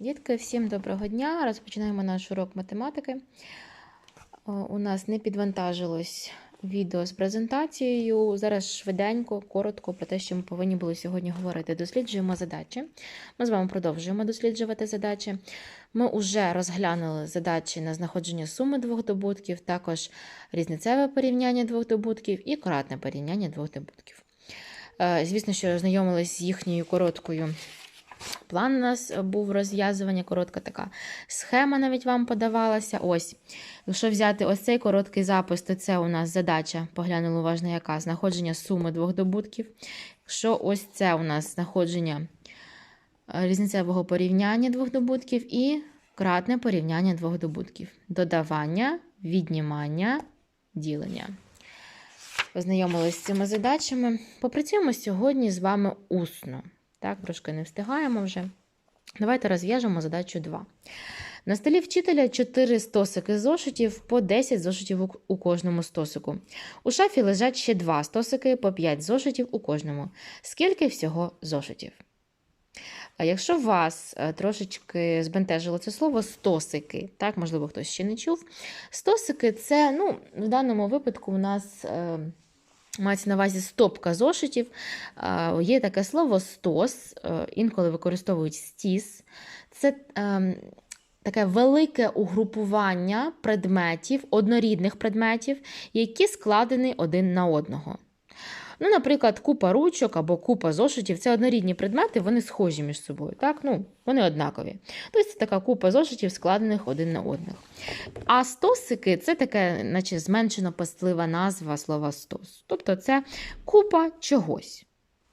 Дітки, всім доброго дня! Розпочинаємо наш урок математики. У нас не підвантажилось відео з презентацією. Зараз швиденько, коротко про те, що ми повинні були сьогодні говорити. Досліджуємо задачі. Ми з вами продовжуємо досліджувати задачі. Ми вже розглянули задачі на знаходження суми двох добутків, також різницеве порівняння двох добутків і кратне порівняння двох добутків. Е, Звісно, що ознайомились з їхньою короткою. План у нас був розв'язування, коротка така схема навіть вам подавалася. Ось, якщо взяти ось цей короткий запис, то це у нас задача, поглянули уважно, яка знаходження суми двох добутків. Якщо ось це у нас знаходження е, різницевого порівняння двох добутків і кратне порівняння двох добутків. Додавання, віднімання, ділення. Познайомилися з цими задачами. Попрацюємо сьогодні з вами усно. Так, трошки не встигаємо вже. Давайте розв'яжемо задачу 2. На столі вчителя 4 стосики зошитів по 10 зошитів у- кожному стосику. У шафі лежать ще 2 стосики по 5 зошитів у кожному. Скільки всього зошитів? А якщо вас е, трошечки збентежило це слово стосики, так, можливо, хтось ще не чув. Стосики це, ну, в даному випадку у нас. Е, Мається на увазі стопка зошитів. Є таке слово стос, е, інколи використовують стіс. Це е, таке велике угрупування предметів, однорідних предметів, які складені один на одного. Ну, наприклад, купа ручок або купа зошитів це однорідні предмети, вони схожі між собою. Так? Ну, вони однакові. Тобто це така купа зошитів, складених один на одних. А стосики це таке, наче зменшено пастлива назва слова стос. Тобто це купа чогось.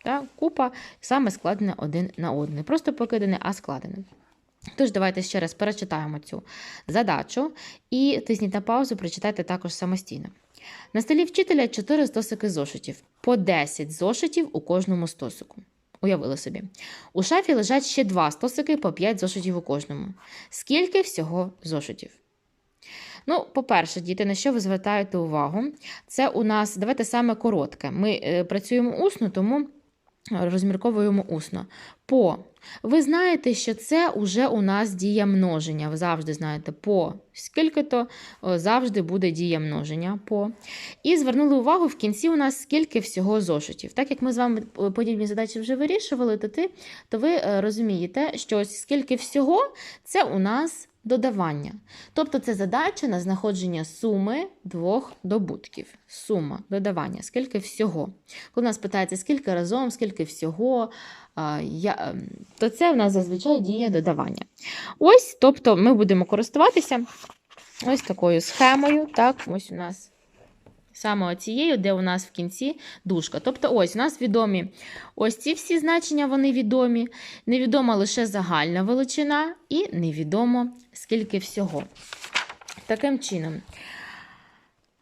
Так? Купа саме складена один на один. Не просто покидане, а складене. Тож, давайте ще раз перечитаємо цю задачу і тисніть на паузу, прочитайте також самостійно. На столі вчителя 4 стосики зошитів, по 10 зошитів у кожному стосику. Уявили собі. У шафі лежать ще 2 стосики по 5 зошитів у кожному. Скільки всього зошитів? Ну, по-перше, діти, на що ви звертаєте увагу? Це у нас, давайте саме коротке. Ми е, працюємо усно, тому розмірковуємо усно. По. Ви знаєте, що це вже у нас дія множення. Ви завжди знаєте по скільки то завжди буде дія множення по. І звернули увагу в кінці у нас скільки всього зошитів. Так як ми з вами е, подібні задачі вже вирішували, то, ти, то ви е, розумієте, що ось скільки всього це у нас додавання. Тобто це задача на знаходження суми двох добутків. Сума, додавання, скільки всього. Коли нас питається, скільки разом, скільки всього, ем, то це в нас зазвичай діє додавання. Ось, тобто, ми будемо користуватися ось такою схемою. Так, ось у нас саме цією, де у нас в кінці дужка. Тобто, ось у нас відомі ось ці всі значення, вони відомі. Невідома лише загальна величина, і невідомо скільки всього. Таким чином.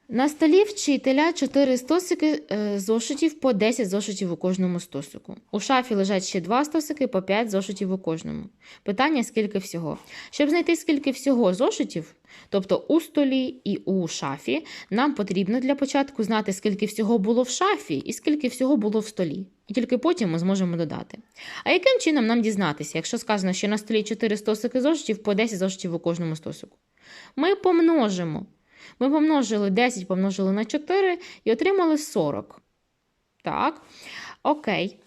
На столі вчителя 4 стосики е, зошитів по 10 зошитів у кожному стосику. У шафі лежать ще 2 стосики по 5 зошитів у кожному. Питання скільки всього. Щоб знайти скільки всього зошитів, тобто у столі і у шафі, нам потрібно для початку знати, скільки всього було в шафі і скільки всього було в столі. І тільки потім ми зможемо додати. А яким чином нам дізнатися, якщо сказано, що на столі 4 стосики зошитів по 10 зошитів у кожному стосику? Ми помножимо. Ми помножили 10, помножили на 4 і отримали 40. Так. Окей.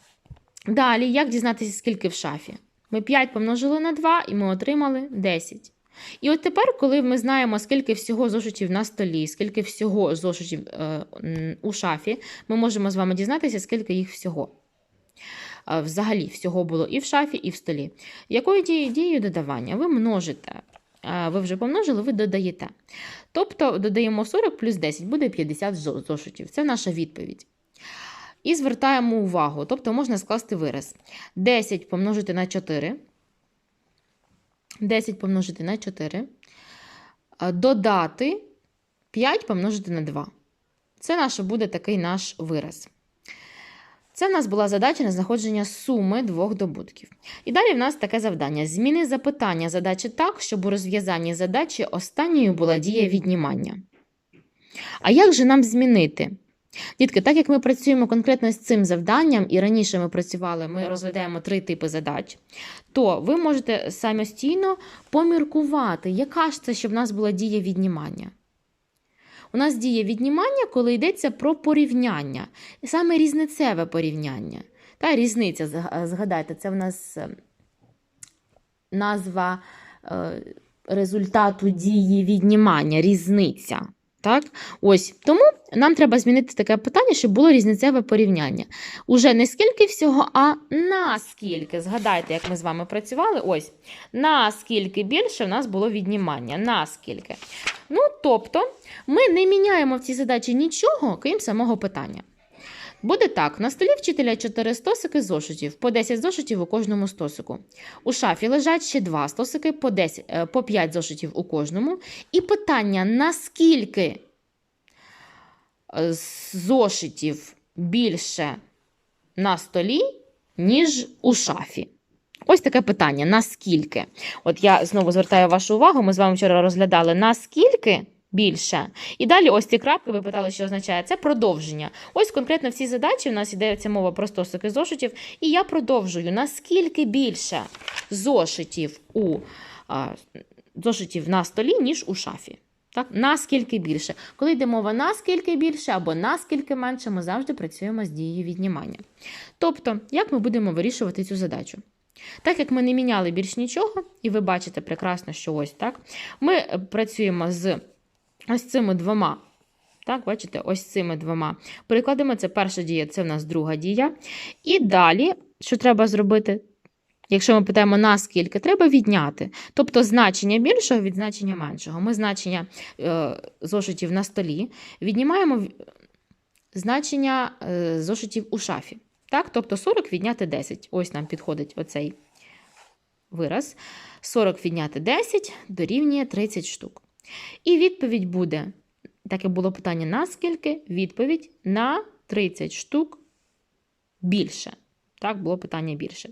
Далі, як дізнатися, скільки в шафі? Ми 5 помножили на 2 і ми отримали 10. І от тепер, коли ми знаємо, скільки всього зошитів на столі, скільки всього зошитів е, у шафі, ми можемо з вами дізнатися, скільки їх всього. Е, Взагалі, всього було і в шафі, і в столі. Якою дією, додавання? Ви множите. Ви вже помножили, ви додаєте. Тобто додаємо 40 плюс 10, буде 50 зошитів. Це наша відповідь. І звертаємо увагу, тобто можна скласти вираз. 10 помножити на 4. 10 помножити на 4. Е, Додати 5 помножити на 2. Це наш буде такий наш вираз. Це в нас була задача на знаходження суми двох добутків. І далі в нас таке завдання: зміни запитання задачі так, щоб у розв'язанні задачі останньою була дія віднімання. А як же нам змінити? Дітки, так як ми працюємо конкретно з цим завданням, і раніше ми працювали, ми розглядаємо три типи задач, то ви можете самостійно поміркувати, яка ж це, щоб в нас була дія віднімання. У нас діє віднімання, коли йдеться про порівняння, і саме різницеве порівняння. Та різниця, згадайте, це в нас е, назва е, результату дії віднімання, різниця. Так? Ось тому нам треба змінити таке питання, щоб було різницеве порівняння. Уже не скільки всього, а наскільки. Згадайте, як ми з вами працювали. Ось наскільки більше в нас було віднімання. Наскільки. Ну, тобто, ми не міняємо в цій задачі нічого, крім самого питання. Буде так: на столі вчителя 4 стосики зошитів, по 10 зошитів у кожному стосику. У шафі лежать ще 2 стосики, по, 10, е, по 5 зошитів у кожному. І питання: наскільки зошитів більше на столі, ніж у шафі? Ось таке питання: наскільки? От я знову звертаю вашу увагу, ми з вами вчора розглядали наскільки більше. І далі ось ці крапки, ви питали, що означає. Це продовження. Ось конкретно в цій задачі у нас йдеться мова про стосики зошитів. І я продовжую, наскільки більше зошитів у зошитів на столі, ніж у шафі. Так? Наскільки більше. Коли йде мова наскільки більше або наскільки менше, ми завжди працюємо з дією віднімання. Тобто, як ми будемо вирішувати цю задачу? Так як ми не міняли більш нічого, і ви бачите прекрасно, що ось так, ми е, працюємо з ось цими двома. Так, бачите, ось цими двома прикладами. Це перша дія, це в нас друга дія. І далі, що треба зробити? Якщо ми питаємо наскільки, треба відняти. Тобто значення більшого від значення меншого. Ми значення е, зошитів на столі віднімаємо значення е, зошитів у шафі. Так? Тобто 40 відняти 10. Ось нам підходить оцей вираз. 40 відняти 10 дорівнює 30 штук. І відповідь буде, таке було питання наскільки, відповідь на 30 штук більше. Так, було питання більше.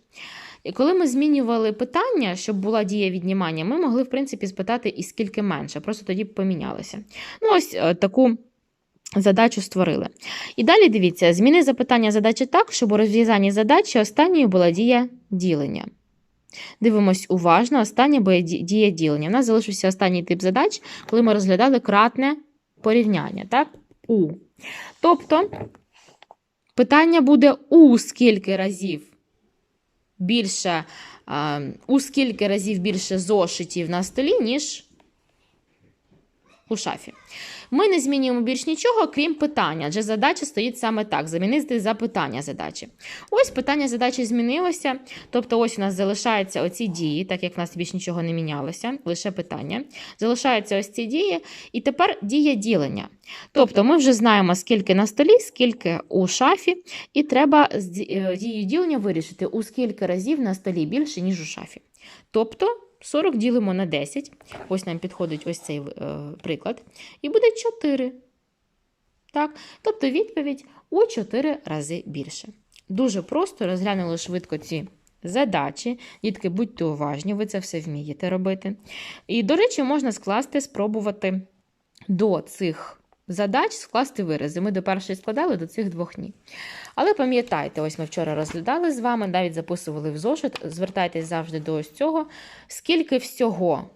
І коли ми змінювали питання, щоб була дія віднімання, ми могли, в принципі, спитати і скільки менше, просто тоді б помінялося. Ну, ось е, таку задачу створили. І далі дивіться, зміни запитання задачі так, щоб у розв'язанні задачі останньою була дія ділення. Дивимось уважно, остання буде дія ділення. У нас залишився останній тип задач, коли ми розглядали кратне порівняння. Так? У. Тобто, питання буде у скільки разів більше, у скільки разів більше зошитів на столі, ніж у шафі. Ми не змінюємо більш нічого, крім питання, адже задача стоїть саме так: замінити запитання задачі. Ось питання задачі змінилося. Тобто, ось у нас залишаються оці дії, так як в нас більш нічого не мінялося, лише питання. Залишаються ось ці дії, і тепер дія ділення. Тобто, ми вже знаємо, скільки на столі, скільки у шафі, і треба з ді- е, дією ділення вирішити, у скільки разів на столі більше, ніж у шафі. Тобто 40 ділимо на 10. Ось нам підходить ось цей е, приклад. І буде 4. Так? Тобто відповідь у 4 рази більше. Дуже просто розглянули швидко ці задачі. Дітки, будьте уважні, ви це все вмієте робити. І, до речі, можна скласти, спробувати до цих задач скласти вирази. Ми до першої складали, до цих двох ні. Але пам'ятайте, ось ми вчора розглядали з вами, навіть записували в зошит. Звертайтесь завжди до ось цього. Скільки всього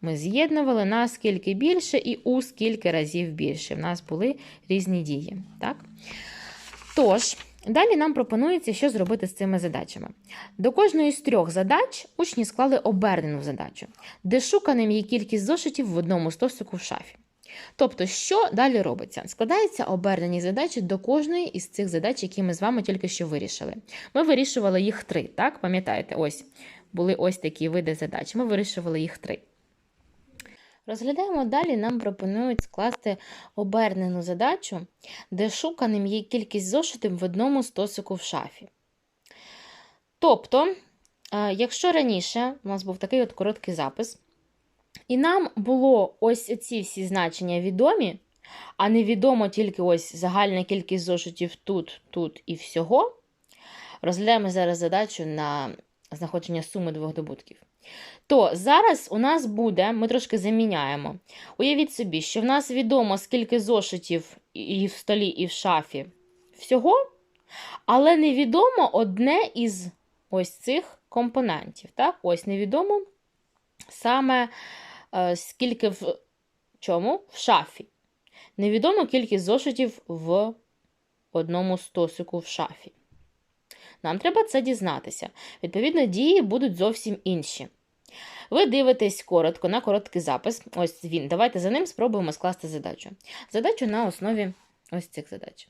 ми з'єднували, на скільки більше і у скільки разів більше. В нас були різні дії. Так? Тож, далі нам пропонується, що зробити з цими задачами. До кожної з трьох задач учні склали обернену задачу, де шуканим є кількість зошитів в одному стосику в шафі. Тобто, що далі робиться? Складаються обернені задачі до кожної із цих задач, які ми з вами тільки що вирішили. Ми вирішували їх три, так? Пам'ятаєте, ось були ось такі види задач. Ми вирішували їх три. Розглядаємо далі, нам пропонують скласти обернену задачу, де шуканим є кількість зошитів в одному стосику в шафі. Тобто, е, якщо раніше у нас був такий от короткий запис, і нам було ось ці всі значення відомі, а невідомо тільки ось загальна кількість зошитів тут, тут і всього, розглядаємо зараз задачу на знаходження суми двох добутків. То зараз у нас буде, ми трошки заміняємо. Уявіть собі, що в нас відомо, скільки зошитів і в столі, і в шафі всього, але невідомо одне із ось цих компонентів. Так? Ось невідомо саме скільки в чому? В шафі. Невідомо кількість зошитів в одному стосику в шафі. Нам треба це дізнатися. Відповідно, дії будуть зовсім інші. Ви дивитесь коротко на короткий запис. Ось він. Давайте за ним спробуємо скласти задачу. Задачу на основі ось цих задач.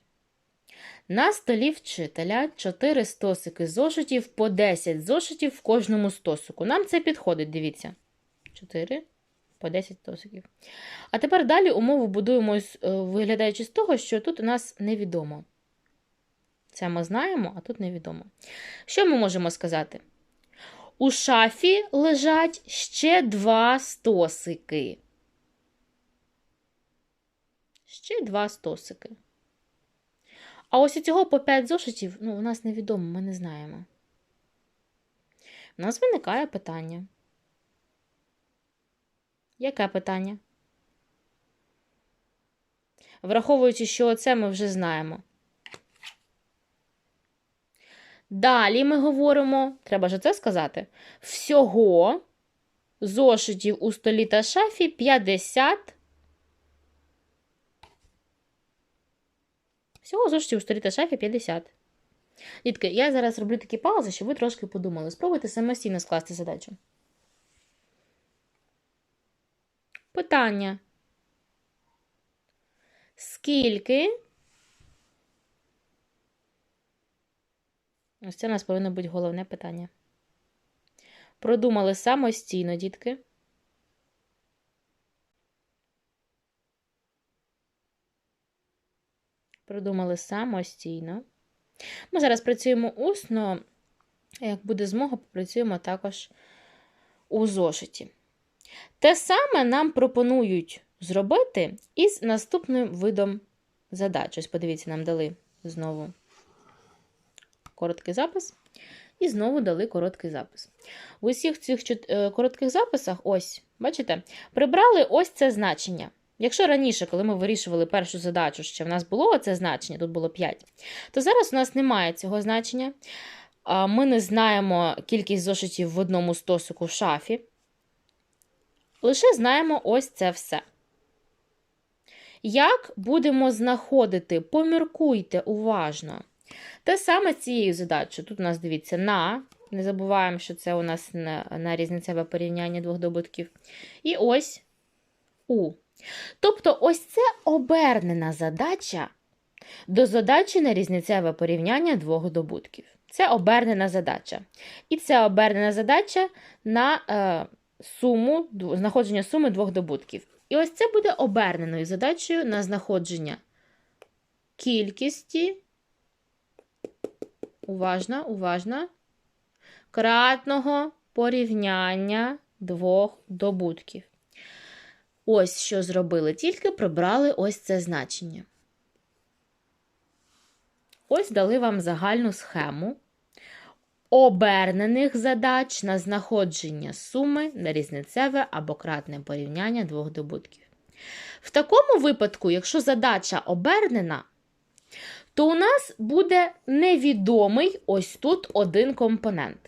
На столі вчителя 4 стосики зошитів по 10 зошитів в кожному стосику. Нам це підходить, дивіться. 4 по 10 стосиків. А тепер далі умову будуємо, виглядаючи з того, що тут у нас невідомо. Це ми знаємо, а тут невідомо. Що ми можемо сказати? У шафі лежать ще два стосики. Ще два стосики. А ось у цього по 5 зошитів, ну, у нас невідомо, ми не знаємо. У нас виникає питання. Яке питання? Враховуючи, що це ми вже знаємо. Далі ми говоримо, треба ж це сказати, всього зошитів у столі та шафі 50. Всього зошитів у столі та шафі 50. Дітки, я зараз роблю такі паузи, щоб ви трошки подумали. Спробуйте самостійно скласти задачу. Питання. Скільки? Ось це у нас повинно бути головне питання. Продумали самостійно, дітки. Продумали самостійно. Ми зараз працюємо усно, як буде змога, попрацюємо також у зошиті. Те саме нам пропонують зробити із наступним видом задач. Ось, подивіться, нам дали знову короткий запис. І знову дали короткий запис. В усіх цих е, коротких записах, ось, бачите, прибрали ось це значення. Якщо раніше, коли ми вирішували першу задачу, що в нас було це значення, тут було 5, то зараз у нас немає цього значення. Ми не знаємо кількість зошитів в одному стосику в шафі. Лише знаємо ось це все. Як будемо знаходити, поміркуйте уважно. Те саме цією задачею. Тут у нас дивіться на. Не забуваємо, що це у нас на, на різницеве порівняння двох добутків. І ось У. Тобто, ось це обернена задача до задачі на різницеве порівняння двох добутків. Це обернена задача. І це обернена задача на е, суму, знаходження суми двох добутків. І ось це буде оберненою задачею на знаходження кількості. Уважно, уважно. Кратного порівняння двох добутків. Ось що зробили, тільки прибрали ось це значення. Ось дали вам загальну схему обернених задач на знаходження суми на різницеве або кратне порівняння двох добутків. В такому випадку, якщо задача обернена, то у нас буде невідомий ось тут один компонент.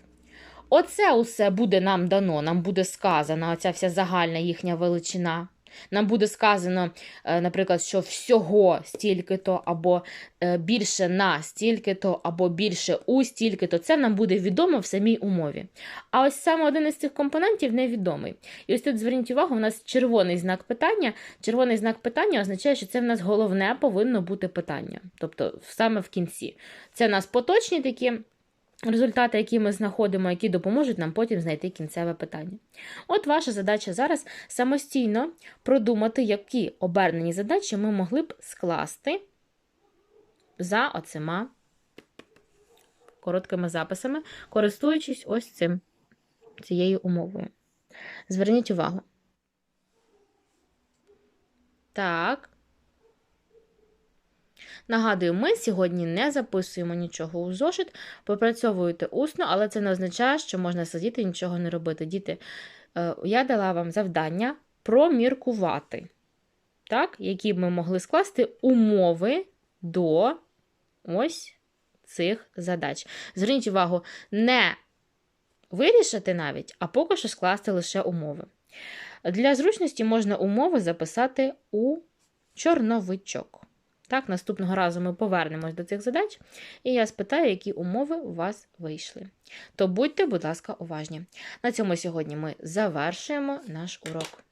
Оце усе буде нам дано, нам буде сказано, оця вся загальна їхня величина. Нам буде сказано, е, наприклад, що всього стільки-то, або е, більше на стільки-то, або більше у стільки-то. Це нам буде відомо в самій умові. А ось саме один із цих компонентів невідомий. І ось тут зверніть увагу, у нас червоний знак питання. Червоний знак питання означає, що це в нас головне повинно бути питання. Тобто саме в кінці. Це у нас поточні такі результати, які ми знаходимо, які допоможуть нам потім знайти кінцеве питання. От ваша задача зараз самостійно продумати, які обернені задачі ми могли б скласти за оцима короткими записами, користуючись ось цим, цією умовою. Зверніть увагу. Так. Нагадую, ми сьогодні не записуємо нічого у зошит, попрацьовуєте усно, але це не означає, що можна сидіти і нічого не робити. Діти, е, я дала вам завдання проміркувати. так, які б ми могли скласти умови до ось цих задач. Зверніть увагу, не вирішити навіть, а поки що скласти лише умови. Для зручності можна умови записати у чорновичок. Так, наступного разу ми повернемось до цих задач, і я спитаю, які умови у вас вийшли. То будьте, будь ласка, уважні. На цьому сьогодні ми завершуємо наш урок.